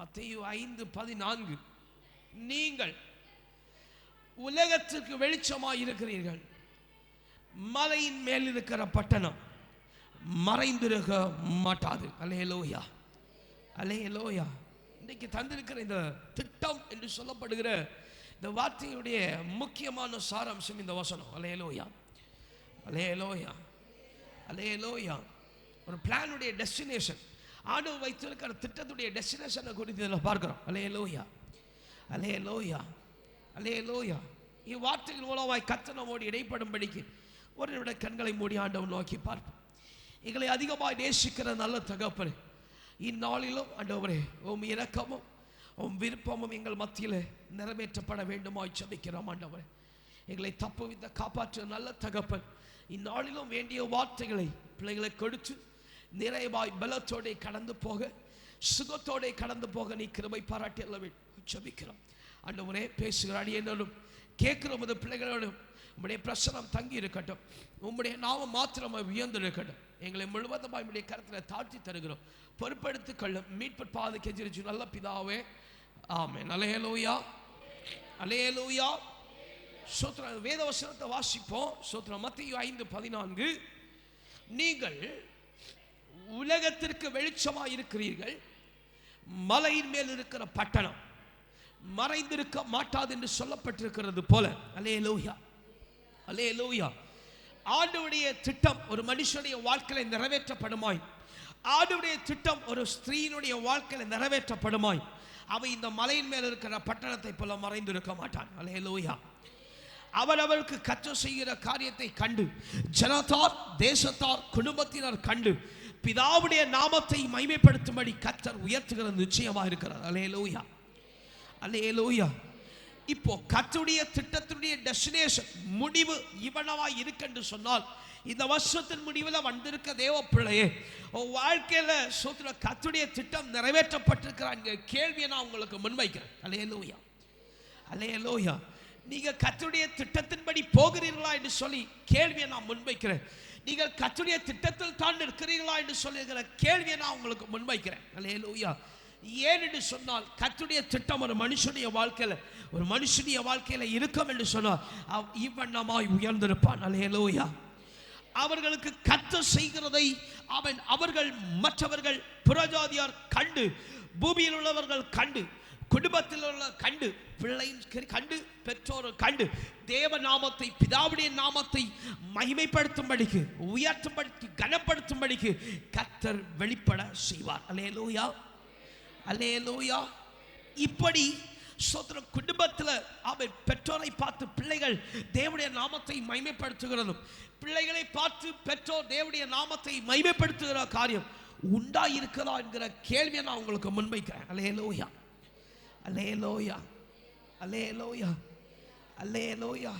மத்திய ஐந்து பதினான்கு. நீங்கள் உலகத்திற்கு வெளிச்சமாக இருக்கிறீர்கள் மலையின் மேல் இருக்கிற பட்டணம் மறைந்திருக்க மாட்டாது. அலேலோயா அலேலோயா இன்னைக்கு தந்திருக்கிற இந்த திட்டம் என்று சொல்லப்படுகிற இந்த வார்த்தையுடைய முக்கியமான சாராம்சம் இந்த வசனம். அலேலோயா அலேலோயா அலேலோயா ஒரு பிளானுடைய டெஸ்டினேஷன் ஆண்டவர் வைத்திருக்கிற திட்டத்துடைய டெஸ்டினேஷனை குறித்து இதில் பார்க்கிறோம். அலேலோயா அலே லோயா இவ்வார்த்தைகள் மூலமாய் கத்த நம்மோடு இடைப்படும்படிக்கு ஒரு நிமிட கண்களை மூடி ஆண்டவர் நோக்கி பார்ப்போம். எங்களை அதிகமாக நேசிக்கிற நல்ல தகப்பனே இந்நாளிலும் ஆண்டவரே உம் இரக்கமும் உம் விருப்பமும் எங்கள் மத்தியில் நிறைவேற்றப்பட வேண்டுமாய் சபிக்கிறோம் ஆண்டவரே. எங்களை தப்பு வித்த காப்பாற்ற நல்ல தகப்பன் இந்நாளிலும் வேண்டிய வார்த்தைகளை பிள்ளைகளை கொடுத்து நிறைவாய் பலத்தோடே கடந்து போக சுகத்தோடே கடந்து போக நீ கிருபை பாராட்டி அல்லவே ஜெபிக்கிறோம் ஆண்டவரே பேசுகிற அடியனும் கேட்கிற உமது பிள்ளைகளோடும் உம்முடைய பிரசனம் தங்கி இருக்கட்டும். உம்முடைய நாமம் மாத்திரம் உயர்ந்து இருக்கட்டும். எங்களை முழுவதுமாய் உம்முடைய கருத்தில் தாழ்த்தி தருகிறோம். பொறுப்படுத்திக் கொள்ளும். மீட்பு பாது கெஞ்சிருச்சு நல்ல பிதாவே. ஆமே அலையலூயா அலையலூயா சோத்திரம் வேத வசனத்தை வாசிப்போம். சோத்திரம் மத்திய ஐந்து பதினான்கு. நீங்கள் உலகத்திற்கு வெளிச்சமாக இருக்கிறீர்கள் மலையின் மேல் இருக்கிற பட்டணம் மறைந்திருக்க மாட்டாது என்று சொல்லப்பட்டிருக்கிறது போல. அலே லோயா அலே லோயா ஆண்டுடைய திட்டம் ஒரு மனுஷனுடைய வாழ்க்கையில் நிறைவேற்றப்படுமாய். ஆண்டுடைய திட்டம் ஒரு ஸ்திரீனுடைய வாழ்க்கையில் நிறைவேற்றப்படுமாய். அவை இந்த மலையின் மேல் இருக்கிற பட்டணத்தை போல மறைந்திருக்க மாட்டான். அலே லோயா அவர் அவருக்கு கற்று செய்கிற காரியத்தை கண்டு ஜனத்தார் தேசத்தார் குடும்பத்தினர் கண்டு பிதாவுடைய நாமத்தை மைமைப்படுத்தும்படி கத்தர் உயர்த்துகிறது நிச்சயமா இருக்கிறார். அலே லோயா அலே லோயா இப்போ கத்துடைய திட்டத்துடைய டெஸ்டினேஷன் முடிவு இவனவா இருக்குன்னு சொன்னால் இந்த வருஷத்தின் முடிவில் வந்திருக்க தேவ பிள்ளையே வாழ்க்கையில் வாழ்க்கையில சோத்துல கத்துடைய திட்டம் நிறைவேற்றப்பட்டிருக்கிறாங்க கேள்வியை நான் உங்களுக்கு முன்வைக்கிறேன். அலே லோயா அலே லோயா நீங்கள் கத்துடைய திட்டத்தின்படி போகிறீர்களா என்று சொல்லி கேள்வியை நான் முன்வைக்கிறேன். நீங்கள் கத்துடைய திட்டத்தில் தான் இருக்கிறீர்களா என்று சொல்லுகிற கேள்வியை நான் உங்களுக்கு முன்வைக்கிறேன். அலேலூயா ஏன் என்று சொன்னால் கத்துடைய திட்டம் ஒரு மனுஷனுடைய வாழ்க்கையில் ஒரு மனுஷனுடைய வாழ்க்கையில் இருக்கும் என்று சொன்னால் அவ் இவ்வண்ணமாய் உயர்ந்திருப்பான். அலேலூயா அவர்களுக்கு கத்த செய்கிறதை அவன் அவர்கள் மற்றவர்கள் புறஜாதியார் கண்டு பூமியில் உள்ளவர்கள் கண்டு குடும்பத்தில் உள்ள கண்டு பிள்ளையின் கண்டு பெற்றோரும் கண்டு தேவ நாமத்தை பிதாவுடைய நாமத்தை மகிமைப்படுத்தும்படிக்கு உயர்த்தும்படிக்கு கனப்படுத்தும்படிக்கு கத்தர் வெளிப்பட செய்வார். அலே லோயா இப்படி சோத்திரம் குடும்பத்தில் அவன் பெற்றோரை பார்த்து பிள்ளைகள் தேவடைய நாமத்தை மைமைப்படுத்துகிறதும் பிள்ளைகளை பார்த்து பெற்றோர் தேவடைய நாமத்தை மைமைப்படுத்துகிற காரியம் உண்டாயிருக்கிறதா என்கிற கேள்வியை நான் உங்களுக்கு முன்வைக்கிறேன். அலேலூயா அலேலோயா அலேலோயா அலேலோயா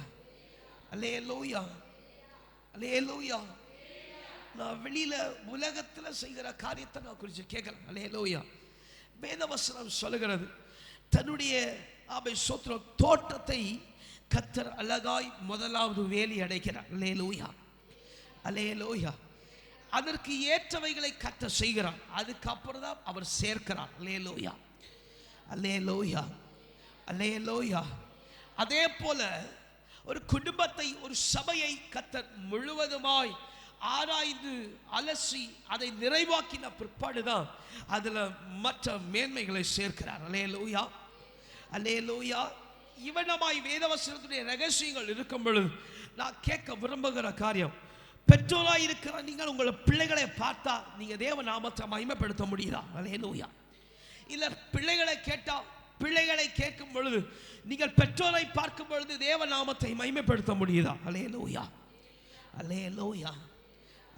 அலேலோயா அலேலோயா நான் வெளியில உலகத்துல செய்கிற காரியத்தை நான் குறித்து கேட்கிறேன். அலேலோயா வேதவசனம் சொல்லுகிறது தன்னுடைய அவை சொத்துற தோட்டத்தை கத்தர் அழகாய் முதலாவது வேலி அடைக்கிறார். அலேலோயா அலேலோயா அதற்கு ஏற்றவைகளை கத்த செய்கிறார். அதுக்கப்புறம் தான் அவர் சேர்க்கிறார். அலேலோயா அலேலோயா லோயா அதே போல ஒரு குடும்பத்தை ஒரு சபையை கத்தர் முழுவதுமாய் ஆராய்ந்து அலசி அதை நிறைவாக்கின பிற்பாடு தான் அதில் மற்ற மேன்மைகளை சேர்க்கிறார். அலேலோயா அலேலோயா இவனமாய் வேதவசனத்துடைய ரகசியங்கள் இருக்கும் பொழுது நான் கேட்க விரும்புகிற காரியம் பெற்றோராக இருக்கிற நீங்கள் உங்களை பிள்ளைகளை பார்த்தா நீங்கள் தேவ நாமத்தை மகிமைப்படுத்த முடியுதா? அலேலோயா இல்லை பிள்ளைகளை கேட்டால் பிள்ளைகளை கேட்கும் பொழுது நீங்கள் பெற்றோரை பார்க்கும் பொழுது தேவ நாமத்தை மைமைப்படுத்த முடியுதா? அலே லோயா அலே லோயா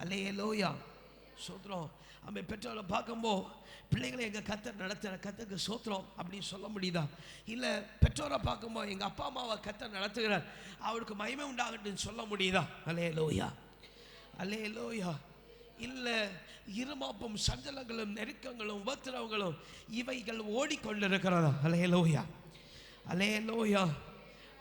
அலே லோயா சோத்ரம் அவன் பெற்றோரை பார்க்கும்போது பிள்ளைகளை எங்கள் கத்தர் நடத்துகிற கத்தருக்கு சோத்திரம் அப்படின்னு சொல்ல முடியுதா? இல்லை பெற்றோரை பார்க்கும்போது எங்கள் அப்பா அம்மாவை கத்தர் நடத்துகிறார் அவருக்கு மைமை உண்டாகட்டுன்னு சொல்ல முடியுதா? அலே லோயா அலே லோயா இல்லை இருமாப்பும் சஞ்சலங்களும் நெருக்கங்களும் உபத்திரவங்களும் இவைகள் ஓடிக்கொண்டிருக்கிறதா? அலே லோயா அலே லோயா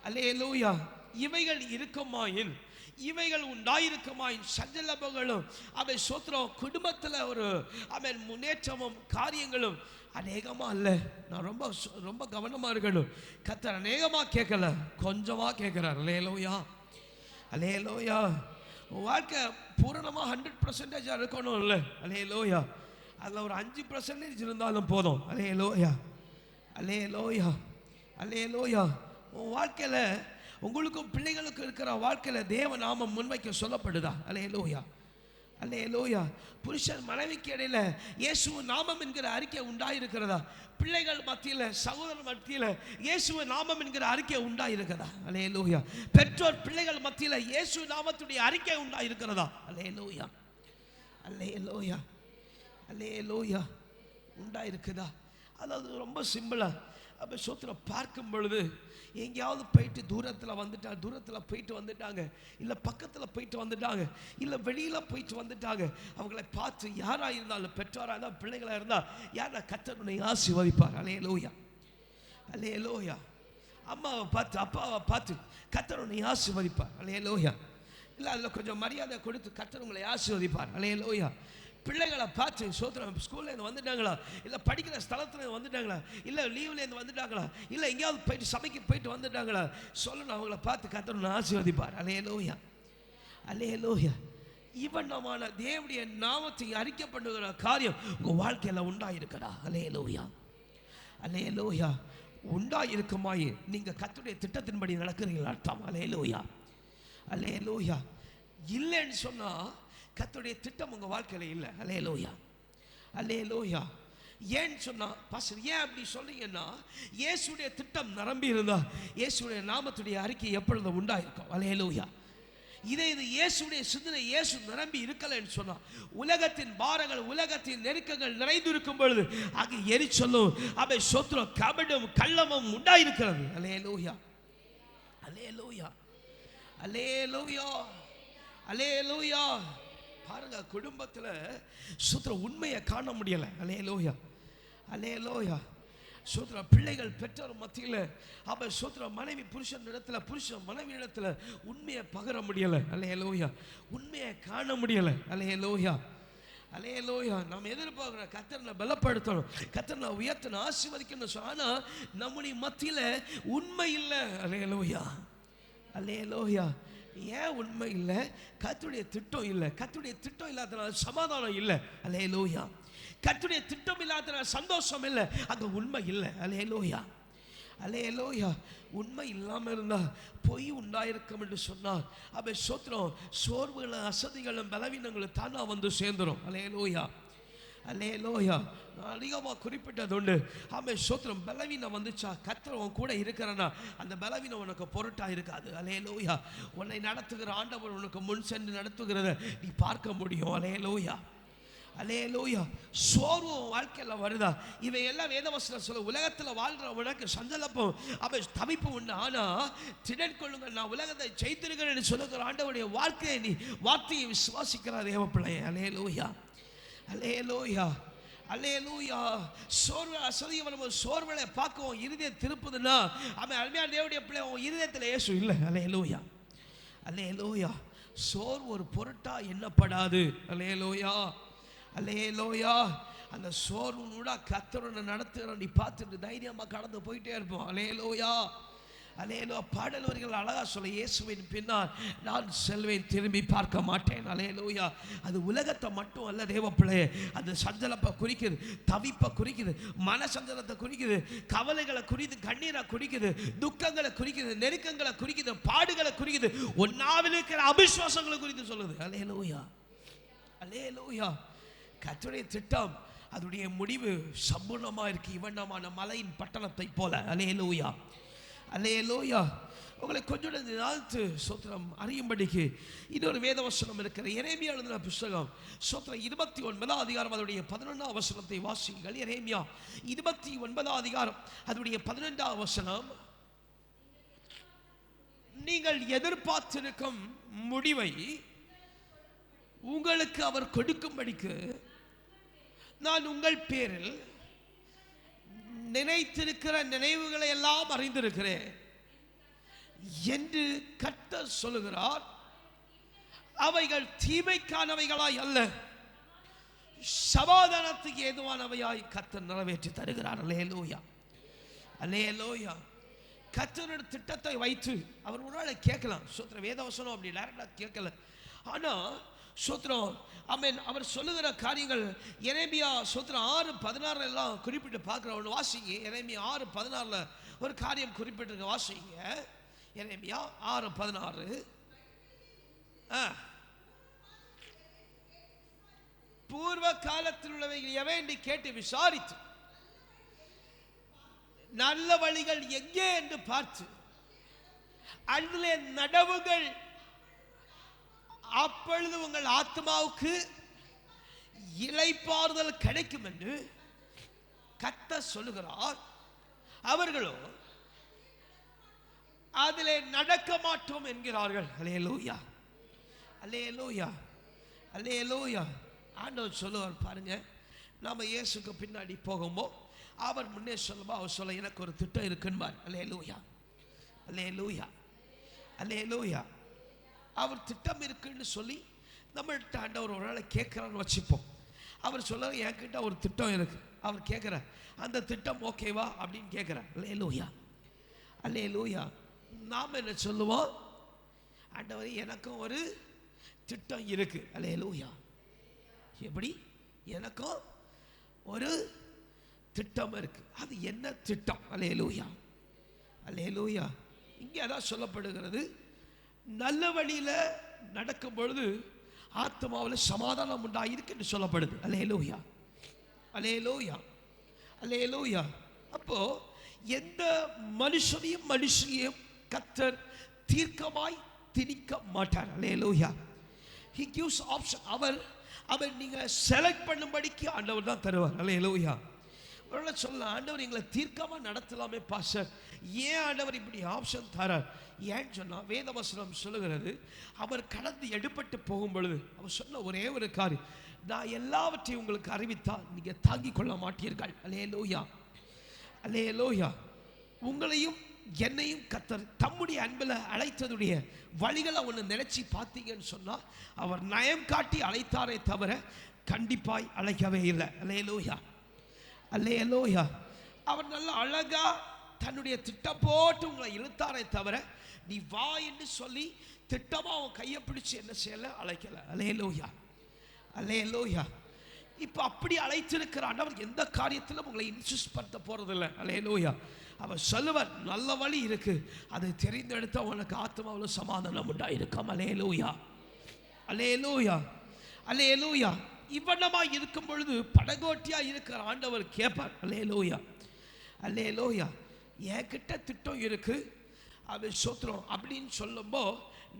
அலே லோயா இவைகள் இருக்குமாயின் இவைகள் உண்டாயிருக்குமாயின் சஞ்சலபங்களும் அவை சோத்திரம் குடும்பத்தில் ஒரு அவன் முன்னேற்றமும் காரியங்களும் அநேகமாக இல்லை நான் ரொம்ப ரொம்ப கவனமாக இருக்கணும். கத்தர் அநேகமாக கேட்கல. கொஞ்சமாக கேட்குறார். அலே லோயா அலே லோயா வாழ்க்கை பூரணமாக ஹண்ட்ரட் பர்சன்டேஜாக இருக்கணும் இல்லை அலேலோயா அதில் ஒரு அஞ்சு பர்சன்டேஜ் இருந்தாலும் போதும். அலேலோயா அலே லோயா உன் வாழ்க்கையில் உங்களுக்கும் பிள்ளைகளுக்கும் இருக்கிற வாழ்க்கையில் தேவ நாமம் முன்வைக்க சொல்லப்படுதா? அல்லே லோயா புருஷன் மனைவிக்கு இடையில் இயேசு நாமம் என்கிற அறிக்கை உண்டாயிருக்கிறதா? பிள்ளைகள் மத்தியில் சகோதரர் மத்தியில் இயேசுவின் நாமம் என்கிற அறிக்கை உண்டாயிருக்கிறதா? அல்லேலூயா. பெற்றோர் பிள்ளைகள் மத்தியில் இயேசு நாமத்துடைய அறிக்கை உண்டாயிருக்கிறதா? அல்லே லோயா அல்லே லோயா அல்லே லோயா உண்டாயிருக்குதா? அதாவது ரொம்ப சிம்பிளாக அப்போ சோத்திரம் பார்க்கும் பொழுது எங்கேயாவது போயிட்டு தூரத்தில் வந்துட்டாங்க தூரத்தில் போயிட்டு வந்துட்டாங்க இல்லை பக்கத்தில் போயிட்டு வந்துட்டாங்க இல்லை வெளியில் போயிட்டு வந்துட்டாங்க அவங்களை பார்த்து யாராக இருந்தாலும் பெற்றோராக இருந்தால் பிள்ளைகளாக இருந்தால் யாரா கத்தனுடைய ஆசிர்வதிப்பார். அலே லோயா அலே லோயா அம்மாவை பார்த்து அப்பாவை பார்த்து கத்தனுடைய ஆசிர்வதிப்பார். அலே லோயா இல்லை அதில் கொஞ்சம் மரியாதை கொடுத்து கத்தர் உங்களை ஆசீர்வதிப்பார். அலே லோயா பிள்ளைகளை பார்த்து சோத்திரம் ஸ்கூல்லேருந்து வந்துட்டாங்களா? இல்லை படிக்கிற ஸ்தலத்துலேருந்து வந்துட்டாங்களா? இல்லை லீவ்லேருந்து வந்துட்டாங்களா? இல்லை எங்கேயாவது போயிட்டு சமைக்க போயிட்டு வந்துட்டாங்களா? சொல்லணும் அவங்கள பார்த்து கத்தணும் ஆசீர்வதிப்பார். அலே லோயா அலே லோயா இவனமான தேவடைய நாமத்தை அறிக்கப்படுகிற காரியம் உங்கள் வாழ்க்கையில் உண்டாயிருக்கடா. அலே லோயா அலே லோயா உண்டாயிருக்குமாயே. நீங்கள் கத்துடைய திட்டத்தின்படி நடக்கிறீங்களா அர்த்தம். அலே லோயா அலே லோயா இல்லைன்னு சொன்னால் கத்துடைய திட்டம் உங்கள் வாழ்க்கையில் இல்லை. அலே லோயா அலே லோயா ஏன்னு சொன்னா பாஸ்டர் ஏன் அப்படி சொல்றீங்கன்னா இயேசுடைய திட்டம் நிரம்பி இருந்தா இயேசுடைய நாமத்துடைய அறிக்கை எப்பொழுது உண்டாயிருக்கும்? அலே லோயா இதே இது இயேசுடைய சிந்தனை இயேசு நிரம்பி இருக்கலைன்னு சொன்னா உலகத்தின் பாரங்கள் உலகத்தின் நெருக்கங்கள் நிறைந்திருக்கும் பொழுது அங்கே எரிச்சலும் அவை சொத்துரம் கபடும் கள்ளமும் உண்டாயிருக்கிறது. அலே லோயா அலே லோயா அலே லோயா அலே லோயா பாருங்க குடும்பத்தில் சுத்திர உண்மையை காண முடியலை. அலே லோயா அலே லோயா சூத்திர பிள்ளைகள் பெற்றோர் மத்தியில் அவன் சூத்திர மனைவி புருஷன் இடத்துல புருஷன் மனைவி இடத்துல உண்மையை பகர முடியலை. அலே லோயா உண்மையை காண முடியலை. அலே லோயா அலே லோயா நம்ம எதிர்பார்க்குற கத்தரனை பலப்படுத்தணும். கத்தரனை உயர்த்தணும் ஆசீர்வதிக்கணும். ஆனால் நம்முடைய மத்தியில் உண்மை இல்லை. அலே லோயா அலே லோயா ஏன் உண்மை இல்லை? கத்துடைய திட்டம் இல்லை. கத்துடைய திட்டம் இல்லாதனால சமாதானம் இல்லை. அலே லோயா கத்துடைய திட்டம் இல்லாதனால சந்தோஷம் இல்லை. அங்கே உண்மை இல்லை. அலே லோயா அலே லோயா உண்மை இல்லாமல் இருந்தால் பொய் உண்டாயிருக்கும் என்று சொன்னால் அவை சோத்திரம் சோர்வுகளும் அசதிகளும் பலவீனங்களும் தானாக வந்து சேர்ந்துடும் அலே லோயா அலே லோயா நான் அதிகமாக குறிப்பிட்டது உண்டு ஆமே சோத்திரம் பலவீனம் வந்துச்சா? கத்திரவன் கூட இருக்கிறனா? அந்த பலவீனம் உனக்கு பொருட்டாக இருக்காது. அலே லோயா உன்னை நடத்துகிற ஆண்டவர் உனக்கு முன் சென்று நடத்துகிறத நீ பார்க்க முடியும். அலே லோயா அலே லோயா சோர்வு வாழ்க்கையில் வருதா? இவை எல்லாம் வேதவசனம் சொல்ல உலகத்தில் வாழ்கிற உனக்கு சஞ்சலப்பம் அவன் தவிப்பு உண்டு. ஆனால் திடன் கொள்ளுங்க நான் உலகத்தை ஜெயித்திருக்கிறேன் சொல்லுகிற ஆண்டவருடைய வாழ்க்கையை நீ வார்த்தையை விசுவாசிக்கிறார் தேவ அலே லோயா அலேலோயா அல்லேலூயா சோர்வு அசதியம் வரும்போது சோர்வலை பார்க்கவும் இருதயம் திருப்புதுன்னா அவன் அருமையான தேவடைய பிள்ளை உன் இருதயத்தில் இயேசு இல்லை. அலேலூயா அலேலூயா சோர்வு ஒரு பொருட்டா எண்ணப்படாது. அலேலூயா அலேலூயா அந்த சோர்வுனோட கத்தரனை நடத்துகிற நீ பார்த்துட்டு தைரியமாக கடந்து போயிட்டே இருப்போம். அலேலோயா அலேலோ பாடல் வரிகள் அழகா சொல்ல இயேசுவின் பின்னால் நான் செல்வேன் திரும்பி பார்க்க மாட்டேன். அலேலூயா அது உலகத்தை மட்டும் அல்ல தேவப்பிள்ளையே அது சஞ்சலப்பை குறிக்குது தவிப்பை குறிக்குது மன சஞ்சலத்தை குறிக்குது கவலைகளை குறிக்குது கண்ணீரை குறிக்குது துக்கங்களை குறிக்குது நெருக்கங்களை குறிக்குது பாடுகளை குறிக்குது ஒன்னாவில் இருக்கிற அபிஸ்வாசங்களை குறித்து சொல்லுது. அலேலூயா அலேலூயா கத்துடைய திட்டம் அதனுடைய முடிவு சம்பூர்ணமாக இருக்கு இவண்ணமான மலையின் பட்டணத்தை போல. அலேலூயா அலேலூயா உங்களை கொஞ்சம் நாள்த்து சோத்திரம் அறியும்படிக்கு இன்னொரு வேதவசனம் இருக்கிற எரேமியா எழுதின புஸ்தகம். சோத்திரம் இருபத்தி ஒன்பதாம் அதிகாரம் அதனுடைய பதினொன்றாம் வசனத்தை வாசியுங்கள். எரேமியா இருபத்தி ஒன்பதாம் அதிகாரம் அதனுடைய பதினெண்டாம் வசனம். நீங்கள் எதிர்பார்த்திருக்கும் முடிவை உங்களுக்கு அவர் கொடுக்கும்படிக்கு நான் உங்கள் பேரில் நினைத்திருக்கிற நினைவுகளை எல்லாம் அறிந்திருக்கிறேன். என்று கத்தர் சொல்லுகிறார். அவைகள் தீமைக்கானவைகளாய் அல்ல. சமாதானத்துக்கு ஏதுவானவையாய் கத்தர் நிறைவேற்றி தருகிறார். அல்லே லோயா அல்லே லோயா கத்தனோட திட்டத்தை வைத்து அவர் ஒரு நாளை கேட்கலாம். சுத்திர வேதவசனம் அப்படி டேரக்டாக கேட்கல. ஆனால் சூத்திரம். அமேன் அவர் சொல்லுகிற காரியங்கள் எரேமியா சூத்திரம் ஆறு பதினாறுல எல்லாம் குறிப்பிட்டு பார்க்குற ஒன்று வாசிங்க. எரேமியா ஆறு பதினாறுல ஒரு காரியம் குறிப்பிட்டிருக்க வாசிங்க. எரேமியா ஆறு பதினாறு. ஆ. பூர்வ காலத்தில் உள்ளவைகள் எவை கேட்டு விசாரித்து நல்ல வழிகள் எங்கே என்று பார்த்து அதிலே நடவுகள் அப்பொழுது உங்கள் ஆத்மாவுக்கு இலைப்பாறுதல் கிடைக்கும் என்று கத்த சொல்லுகிறார். அவர்களோ அதிலே நடக்க மாட்டோம் என்கிறார்கள். அலே லூயா அலே லூயா அலே லூயா ஆண்டவர் சொல்லுவார் பாருங்க. நாம் இயேசுக்கு பின்னாடி போகும்போது அவர் முன்னே சொல்லுமா அவர் சொல்ல எனக்கு ஒரு திட்டம் இருக்குன்பார். அலே லூயா அலே லூயா அலே லூயா அவர் திட்டம் இருக்குன்னு சொல்லி நம்மள்கிட்ட ஆண்டவர் ஒரு நாளை கேட்குறான்னு வச்சுப்போம். அவர் சொல்ல என்கிட்ட ஒரு திட்டம் இருக்கு. அவர் கேட்குற அந்த திட்டம் ஓகேவா? அப்படின்னு கேட்குறார். அல்லே லூயா அல்லே லூயா நாம் என்ன சொல்லுவோம்? ஆண்டவர் எனக்கும் ஒரு திட்டம் இருக்கு. அல்லே லூயா எப்படி? எனக்கும் ஒரு திட்டம் இருக்கு. அது என்ன திட்டம்? அல்லே லூயா அல்லே லூயா இங்கே அதான் சொல்லப்படுகிறது. நல்ல வழியில் நடக்கும் பொழுது ஆத்மாவில் சமாதானம் உண்டாயிருக்கு என்று சொல்லப்படுது. அலே லோயா அலே லோயா அலே லோயா அப்போ எந்த மனுஷனையும் மனுஷனையும் கத்தர் தீர்க்கமாய் திணிக்க மாட்டார். அலே லோயா ஹி கிவ்ஸ் ஆப்ஷன் அவர் அவர் நீங்கள் செலக்ட் பண்ணும்படிக்கு ஆண்டவர் தான் தருவார். அலே லோயா ஒருவேளை சொல்லலாம் ஆண்டவர் எங்களை தீர்க்கமாக நடத்தலாமே பாச ஏன் ஆண்டவர் இப்படி ஆப்ஷன் தரார்? ஏன்னு சொன்னால் வேதவசனம் சொல்லுகிறது அவர் கடந்து எடுபட்டு போகும் பொழுது அவர் சொன்ன ஒரே ஒரு காரியம் நான் எல்லாவற்றையும் உங்களுக்கு அறிவித்தால் நீங்கள் தாங்கிக் கொள்ள மாட்டீர்கள். அலே லோயா அலே லோயா உங்களையும் என்னையும் கத்தர் தம்முடைய அன்பில் அழைத்ததுடைய வழிகளை ஒன்று நினைச்சி பார்த்தீங்கன்னு சொன்னால் அவர் நயம் காட்டி அழைத்தாரே தவிர கண்டிப்பாய் அழைக்கவே இல்லை. அலே லோயா அல்லே லோயா அவர் நல்ல அழகா தன்னுடைய திட்டம் போட்டு உங்களை இழுத்தாரே தவிர நீ வா என்று சொல்லி திட்டமாக அவன் கையை பிடிச்சி என்ன செய்யல? அழைக்கல. அலே லோயா அலே லோயா இப்போ அப்படி அழைத்திருக்கிற ஆண்டவர் எந்த காரியத்திலும் உங்களை இன்சிஸ்ட் பண்ண போகிறதில்ல அலே லோயா அவர் சொல்லுவர் நல்ல வழி இருக்கு. அதை தெரிந்தெடுத்த உனக்கு ஆத்மாவில் சமாதானம் உண்டாயிருக்கும். அலே லோயா அலே லோயா அலே லோயா இவ்வண்ணமாக இருக்கும் பொழுது படகோட்டியா இருக்கிற ஆண்டவர் கேட்பார் அல்லே லோயா அல்லே லோயா என்கிட்ட திட்டம் இருக்கு அது சொத்துறோம் அப்படின்னு சொல்லும்போ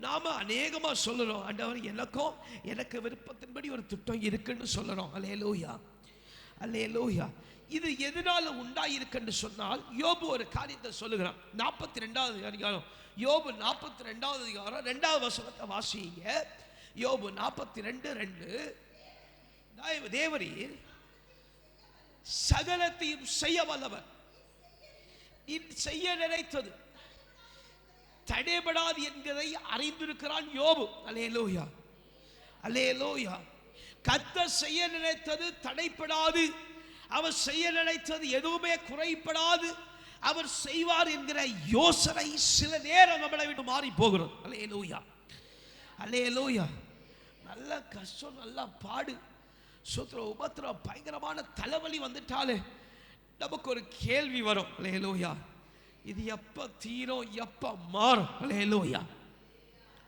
நாம அநேகமாக சொல்லுறோம் ஆண்டவர் எனக்கும் எனக்கு விருப்பத்தின்படி ஒரு திட்டம் இருக்குன்னு சொல்லணும் அல்லே லோயா அல்லே லோயா இது எதனால உண்டாயிருக்குன்னு சொன்னால் யோபு ஒரு காரியத்தை சொல்லுகிறான். நாற்பத்தி ரெண்டாவது அதிகாரம். யோபு நாற்பத்தி ரெண்டாவது அதிகாரம் ரெண்டாவது வசனத்தை வாசிங்க. யோபு நாற்பத்தி ரெண்டு ரெண்டு. தேவரீர் சகலத்தையும் செய்ய வல்லவர். செய்ய நினைத்தது. தடைபடாது என்கிறதை அறிந்திருக்கிறான் யோபு. அலே லோயா அலே லோயா கத்த செய்ய நினைத்தது தடைப்படாது அவர் செய்ய நினைத்தது எதுவுமே குறைப்படாது அவர் செய்வார் என்கிற யோசனை சில நேரம் நம்மளை விட்டு மாறி போகிறோம் அலே லோயா அலே லோயா நல்ல கஷ்டம் நல்லா பாடு. சுத்திர உபத்திரம் பயங்கரமான தலைவலி வந்துட்டாலே நமக்கு ஒரு கேள்வி வரும். அலேலோயா இது எப்போ தீரும் எப்போ மாறும்? அலேலோயா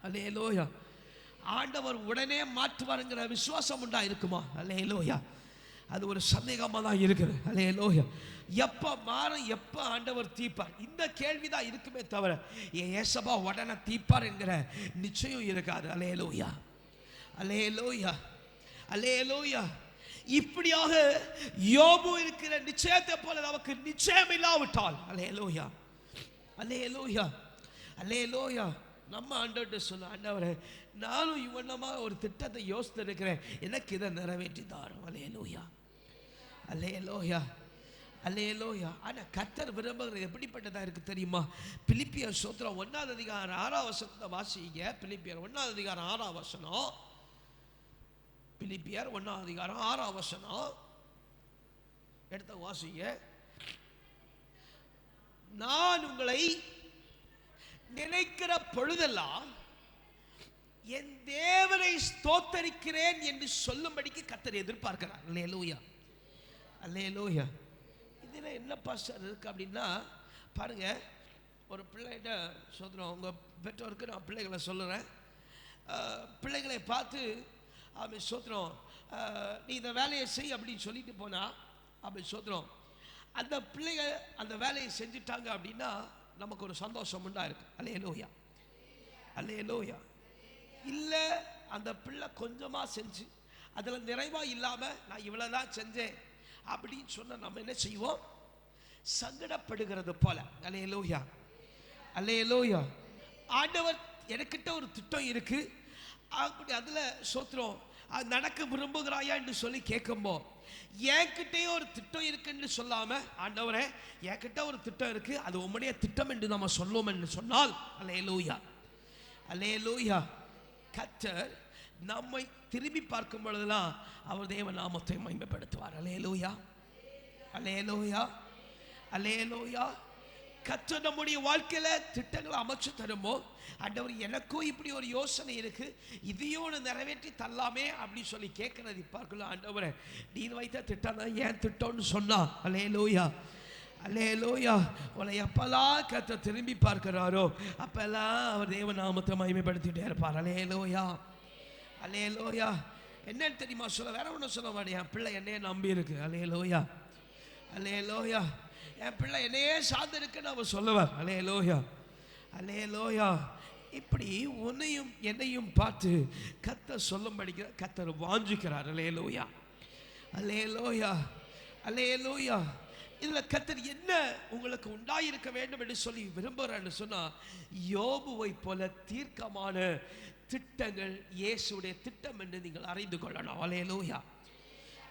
அலேலோயா ஆண்டவர் உடனே மாற்றுவாருங்கிற விசுவாசம் உண்டா இருக்குமா? அலேலோயா அது ஒரு சந்தேகமாக தான் இருக்குது. அலே அலேலோயா எப்போ மாறும் எப்போ ஆண்டவர் தீப்பார் இந்த கேள்வி தான் இருக்குமே தவிர என் ஏசபா உடனே தீப்பார் என்கிற நிச்சயம் இருக்காது. அலே லோயா அலே லோயா அலேலோயா இப்படியாக யோபு இருக்கிற நிச்சயத்தை போல நமக்கு நிச்சயம் இல்லாவிட்டால். அலேலோயா அலேலோயா அலேலோயா நம்ம ஆண்டவர்கிட்ட சொல்ல ஆண்டவரே நானும் இவனமாக ஒரு திட்டத்தை யோசித்து இருக்கிறேன் எனக்கு இதை நிறைவேற்றி தாரும். அலேலோயா அலேலோயா அல்லேலோயா ஆனால் கத்தர் விரும்புகிறது எப்படிப்பட்டதாக இருக்குது தெரியுமா? பிலிப்பியர் சோத்திரம் ஒன்றாவது அதிகாரம் ஆறாம் வசனத்தை வாசிங்க. பிலிப்பியர் ஒன்றாவது அதிகாரம் ஆறாம் வசனம். பிலிப்பியர் ஒன்றாம் அதிகாரம் ஆறாம் வசனம். எடுத்த வாசிங்க. நான் உங்களை நினைக்கிற பொழுதெல்லாம் என் தேவனை ஸ்தோத்தரிக்கிறேன் என்று சொல்லும்படிக்கு கத்தர் எதிர்பார்க்கிறார். அல்லேலூயா. அல்லேலூயா. இதில் என்ன பாஸ்டர் இருக்கு அப்படின்னா பாருங்க ஒரு பிள்ளைகிட்ட சொல்கிறோம் உங்கள் பெற்றோருக்கு நான் பிள்ளைகளை சொல்லுறேன். பிள்ளைகளை பார்த்து அப்படி சோத்திரம் நீ இந்த வேலையை செய் அப்படின்னு சொல்லிட்டு போனா அப்படி சோத்திரம் அந்த பிள்ளைங்க அந்த வேலையை செஞ்சுட்டாங்க அப்படின்னா நமக்கு ஒரு சந்தோஷம் உண்டா இருக்கு அல்லையே லோயா இல்லை அந்த பிள்ளை கொஞ்சமாக செஞ்சு அதில் நிறைவாக இல்லாமல் நான் இவ்வளோ தான் செஞ்சேன் அப்படின்னு சொன்ன நம்ம என்ன செய்வோம்? சங்கடப்படுகிறது போல. அல்லையே லோயா ஆண்டவர் எனக்கிட்ட ஒரு திட்டம் இருக்குது அப்படி அதில் சோத்திரம் அது நடக்க விரும்புகிறாயா? என்று சொல்லி கேட்கும்போ என்கிட்டயே ஒரு திட்டம் இருக்குன்னு சொல்லாம ஆண்டவரே என்கிட்ட ஒரு திட்டம் இருக்கு. அது உம்முடைய திட்டம் என்று நம்ம சொல்லுவோம் என்று சொன்னால் அலே லோயா கத்தர் நம்மை திரும்பி பார்க்கும் பொழுதெல்லாம் அவர் தேவ நாமத்தை அலே லோஹியா அலே லோயா கற்று நம்முடைய வாழ்க்கையில் திட்டங்களை அமைச்சு தருமோ? ஆண்டவர் எனக்கும் இப்படி ஒரு யோசனை இருக்கு. இதையும் ஒன்று நிறைவேற்றி தரலாமே அப்படின்னு சொல்லி கேட்கறது பார்க்கலாம் ஆண்டவரை. நீர் வைத்த திட்டம் தான் ஏன் திட்டம்னு சொன்னா? அலே லோயா உன்னை எப்பெல்லாம் கத்த திரும்பி பார்க்கிறாரோ அப்பெல்லாம் அவர் தேவ நாமத்தை மகிமைப்படுத்திட்டே இருப்பார். அலையே லோயா அலே லோயா என்னன்னு தெரியுமா? சொல்ல வேற ஒன்றும் சொல்ல மாட்டேன் என் பிள்ளை என்னையே நம்பி இருக்கு அலே லோயா என் பிள்ளை என்னையே சார்ந்திருக்குன்னு அவர் சொல்லுவார். அலே லோயா அலே லோயா இப்படி உன்னையும் என்னையும் பார்த்து கத்த சொல்லும்படிக்கிற கத்தர் வாஞ்சிக்கிறார். அலே லோயா அலையே லோயா அலே லோயா இதில் கத்தர் என்ன உங்களுக்கு உண்டாயிருக்க வேண்டும் என்று சொல்லி விரும்புகிறேன்னு சொன்னால் யோபுவை போல தீர்க்கமான திட்டங்கள் இயேசுடைய திட்டம் என்று நீங்கள் அறிந்து கொள்ளணும். அலேலோயா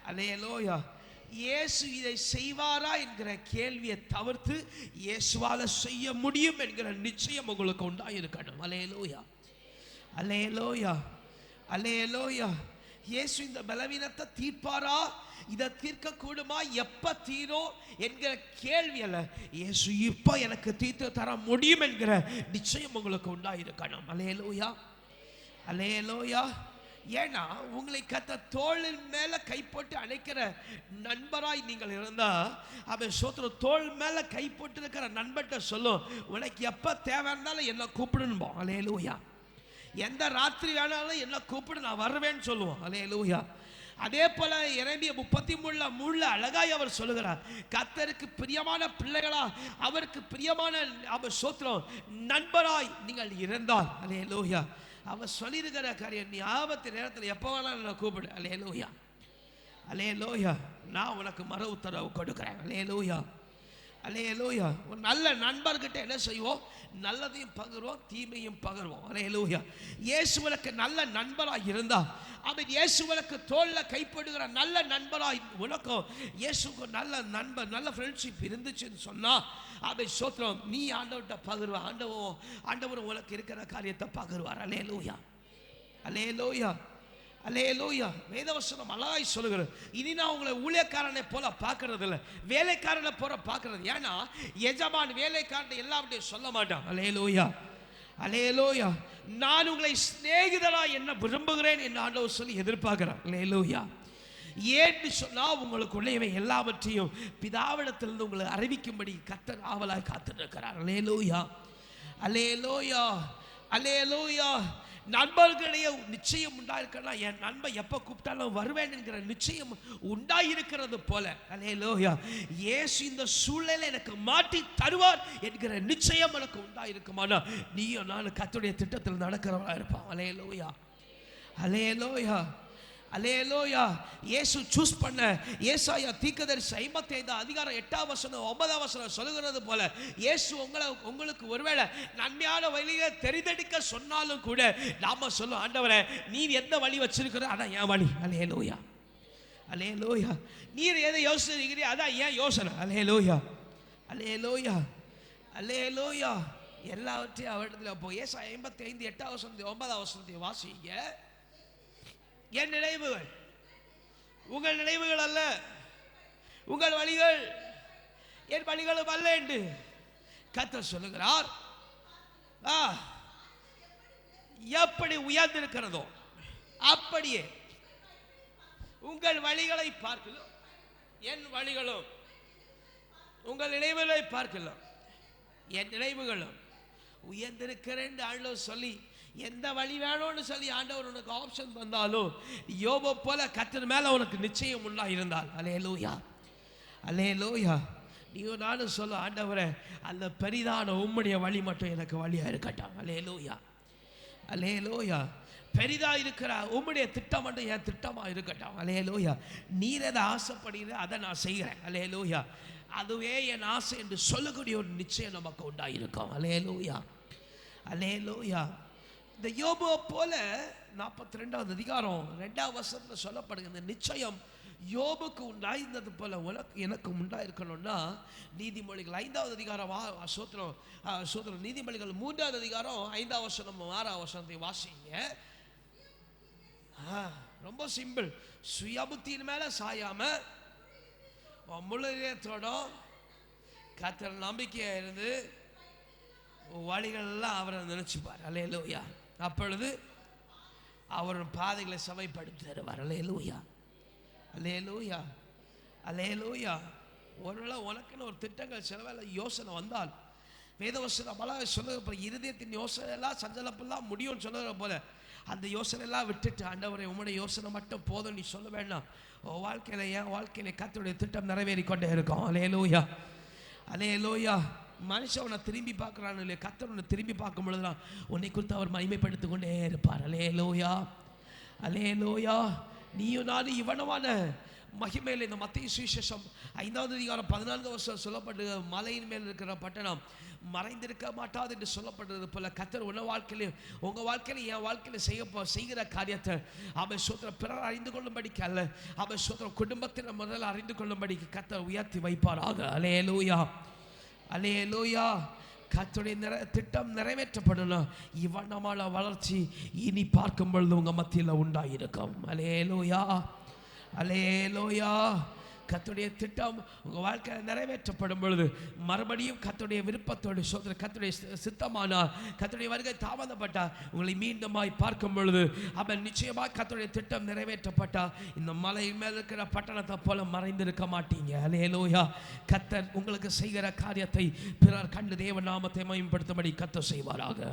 அலேலோயா. இயேசு இதை செய்வாரா என்கிற கேள்வியை தவிர்த்து இயேசுவால செய்ய முடியும் என்கிற நிச்சயம் உங்களுக்கு உண்டாயிருக்கணும் அலையலோயா அலையலோயா அலேலோயா இயேசு இந்த பலவீனத்தை தீர்ப்பாரா? இதை தீர்க்க கூடுமா எப்ப தீரும் என்கிற கேள்வி அல்ல இயேசு இப்ப எனக்கு தீர்த்து தர முடியும் என்கிற நிச்சயம் உங்களுக்கு உண்டாயிருக்கணும் அலையலோயா அலையலோயா ஏன்னா உங்களை கத்த தோளின் மேல கை போட்டு அணைக்கிற நண்பராய் நீங்கள் இருந்தா அவன் சோத்திர தோள் மேல கை போட்டு இருக்கிற நண்பர்கிட்ட சொல்லும் உனக்கு எப்ப தேவை இருந்தாலும் என்ன அலே லூஹியா எந்த ராத்திரி வேணாலும் என்ன கூப்பிடு நான் வருவேன்னு சொல்லுவோம் அலேலூயா அதே போல இறைமைய முப்பத்தி மூணுல மூணுல அழகாய் அவர் சொல்லுகிறார் கத்தருக்கு பிரியமான பிள்ளைகளா அவருக்கு பிரியமான அவர் சோத்திரம் நண்பராய் நீங்கள் இருந்தால். அலேலூயா அவர் சொல்லியிருக்கிற காரியம் நீ ஆபத்து நேரத்தில் எப்போ வேணாலும் நான் கூப்பிடு. அலே லோயா அலே லோயா நான் உனக்கு மறு உத்தரவு கொடுக்குறேன். அலே லோயா அலே லோயா ஒரு நல்ல நண்பர்கிட்ட என்ன செய்வோம்? நல்லதையும் பகிர்வோம் தீமையும் பகிர்வோம். அலே லோயா இயேசுவனுக்கு நல்ல நண்பராக இருந்தால் அவன் இயேசுவனுக்கு தோளில் கைப்படுகிற நல்ல நண்பராக உனக்கும் இயேசுக்கு நல்ல நண்பர் நல்ல ஃப்ரெண்ட்ஷிப் இருந்துச்சுன்னு சொன்னால் அதை சோத்திரம் நீ ஆண்டவர்கிட்ட பகிர்வ. ஆண்டவன் ஆண்டவர் உனக்கு இருக்கிற காரியத்தை பகிர்வார். அலே லோயா அலே லோயா அலே லோயா வேதவசனம் அழகாய் சொல்லுகிறது. இனி நான் உங்களை ஊழியக்காரனை போல பார்க்கறது இல்லை வேலைக்காரனை போல பார்க்கறது. ஏன்னா எஜமான் வேலைக்காரன் எல்லாம் சொல்ல மாட்டான். அலே லோயா அலே லோயா நான் உங்களை சிநேகிதரா என்ன விரும்புகிறேன் என்று ஆண்டவர் சொல்லி எதிர்பார்க்கிறேன் அலே லோயா ஏன்னு சொன்னால் உங்களுக்குள்ளே இவை எல்லாவற்றையும் பிதாவிடத்திலிருந்து உங்களை அறிவிக்கும்படி கத்தர் ஆவலாய் காத்திருக்கிறார். அலேலூயா அலேலூயா அலேலூயா நண்பர்களிடையே நிச்சயம் உண்டாயிருக்கலாம் என் நண்பன் எப்போ கூப்பிட்டாலும் வருவேன் என்கிற நிச்சயம் உண்டாயிருக்கிறது போல. அலேலோயா ஏசு இந்த சூழ்நிலை எனக்கு மாற்றி தருவார் என்கிற நிச்சயம் எனக்கு உண்டாயிருக்குமானா? நீயும் நானும் கத்துடைய திட்டத்தில் நடக்கிறவளா இருப்பான் அலேலோயா அலேலோயா அலேலோயா இயேசு சூஸ் பண்ண ஏசாயா தீக்கதரிசி ஐம்பத்தி ஐந்து அதிகாரம் எட்டாம் வசனம் ஒன்பதாம் வசனம் சொல்லுகிறது போல இயேசு உங்களை உங்களுக்கு ஒருவேளை நன்மையான வழியை தெரிந்தெடுக்க சொன்னாலும் கூட நாம சொல்லும் ஆண்டவரை நீ எந்த வழி வச்சிருக்கிற அதான் என் வழி. அலேலோயா அலே லோயா நீர் எதை யோசிக்கிறீங்க அதான் ஏன் யோசனை. அலேலோயா அலேலோயா அலேலோயா அலே எல்லாவற்றையும் அவரிடத்தில் போ. ஏசா ஐம்பத்தி ஐந்து எட்டாவது வசனத்தை ஒன்பதாவது வசனத்தை வாசிங்க. என் நினைவுகள். உங்கள் நினைவுகள் அல்ல. உங்கள் வழிகள். என் வழிகளும் அல்ல என்று கத்த சொல்லுகிறார். ஆ எப்படி உயர்ந்திருக்கிறதோ அப்படியே உங்கள் வழிகளை பார்க்கலாம். என் வழிகளும். உங்கள் நினைவுகளை பார்க்கலாம். என் நினைவுகளும். உயர்ந்திருக்கிறேன் ஆண்டவர் சொல்லி எந்த வழி வேணும்னு சொல்லி ஆண்டவர் உனக்கு ஆப்ஷன் தந்தாலும் யோபோ போல கத்தர் மேலே உனக்கு நிச்சயம் உண்டா இருந்தால் அலே லோயா அலே லோயா நீயோ நானும் சொல்ல ஆண்டவரே அந்த பெரிதான உம்முடைய வழி மட்டும் எனக்கு வழியாக இருக்கட்டும். அலே லோயா அலே லோயா பெரிதா இருக்கிற உம்முடைய திட்டம் மட்டும் என் திட்டமாக இருக்கட்டும். அலே லோயா நீர் எதை ஆசைப்படுகிற அதை நான் செய்கிறேன். அலே லோயா அதுவே என் ஆசை என்று சொல்லக்கூடிய ஒரு நிச்சயம் நமக்கு உண்டாயிருக்கும். அலே லோயா அலே லோயா இந்த யோபோ போல நாற்பத்தி ரெண்டாவது அதிகாரம் ரெண்டாவது வருஷத்தில் சொல்லப்படுகிற இந்த நிச்சயம் யோபுக்கு உண்டாயிருந்தது போல உனக்கு எனக்கு உண்டாயிருக்கணும்னா நீதிமொழிகள் ஐந்தாவது அதிகாரம் வா சோத்திரம் சோத்திரம் நீதிமொழிகள் மூன்றாவது அதிகாரம் ஐந்தாவது வருஷம் ஆறாவது வருஷத்தை வாசிங்க. ரொம்ப சிம்பிள். சுயபுத்தியின் மேலே சாயாம உன் முழு இதயத்தோட கத்தர் நம்பிக்கையாக இருந்து வழிகள்லாம் அவரை நினைச்சுப்பார். அல்லையா அப்பொழுது அவர் பாதைகளை சமைப்படுத்தி தருவார் அலையலூயா அலேலூயா அலேலூயா ஒருவேளை உனக்குன்னு ஒரு திட்டங்கள் சில யோசனை வந்தால் வேதவசனம் பல சொல்லுற போல இருதயத்தின் யோசனை எல்லாம் சஞ்சலப்பெல்லாம் முடியும்னு சொல்லுற போல அந்த யோசனை எல்லாம் விட்டுட்டு ஆண்டவரே உம்முடைய யோசனை மட்டும் போதும் நீ சொல்ல வேண்டாம். ஓ வாழ்க்கையில் என் வாழ்க்கையில கர்த்தருடைய திட்டம் நிறைவேறி கொண்டே இருக்கும். அலே லூயா மனுஷன் உன்னை திரும்பி பார்க்குறான் இல்லையா? கத்தர் உன்னை திரும்பி பார்க்கும் பொழுதுலாம் உன்னை குறித்து அவர் மகிமைப்படுத்தி கொண்டே இருப்பார். அலே லோயா அலே லோயா நீயும் நானும் இவனவான மகிமையில் இந்த மத்திய சுவிசேஷம் ஐந்தாவது அதிகாரம் பதினான்கு வருஷம் சொல்லப்பட்டு மலையின் மேல் இருக்கிற பட்டணம் மறைந்திருக்க மாட்டாது என்று சொல்லப்படுறது போல கத்தர் உன வாழ்க்கையில உங்கள் வாழ்க்கையில என் வாழ்க்கையில செய்ய செய்கிற காரியத்தை அவன் சோத்திர பிறர் அறிந்து கொள்ளும்படிக்கு அல்ல. அவன் சோத்திர குடும்பத்தினர் முதல்ல அறிந்து கொள்ளும்படிக்கு கத்தர் உயர்த்தி வைப்பார் ஆக அலே லூயா அலே லோயா கத்துடைய நிற திட்டம் நிறைவேற்றப்படணும் இவனமான வளர்ச்சி இனி பார்க்கும் பொழுது உங்கள் மத்தியில் உண்டாயிருக்கும். அலேலோயா அலேலோயா கத்துடைய திட்டம் உங்கள் வாழ்க்கையில் நிறைவேற்றப்படும் பொழுது மறுபடியும் கத்துடைய விருப்பத்தோடு சோதனை கத்துடைய சித்தமானா கத்துடைய வருகை தாமதப்பட்டா உங்களை மீண்டுமாய் பார்க்கும் பொழுது அவன் நிச்சயமாக கத்துடைய திட்டம் நிறைவேற்றப்பட்டா இந்த மலை மேல் இருக்கிற பட்டணத்தை போல மறைந்திருக்க மாட்டீங்க. அலேலோயா கத்தர் உங்களுக்கு செய்கிற காரியத்தை பிறர் கண்டு தேவ நாமத்தை மயம்படுத்தும்படி கத்தர் செய்வாராக.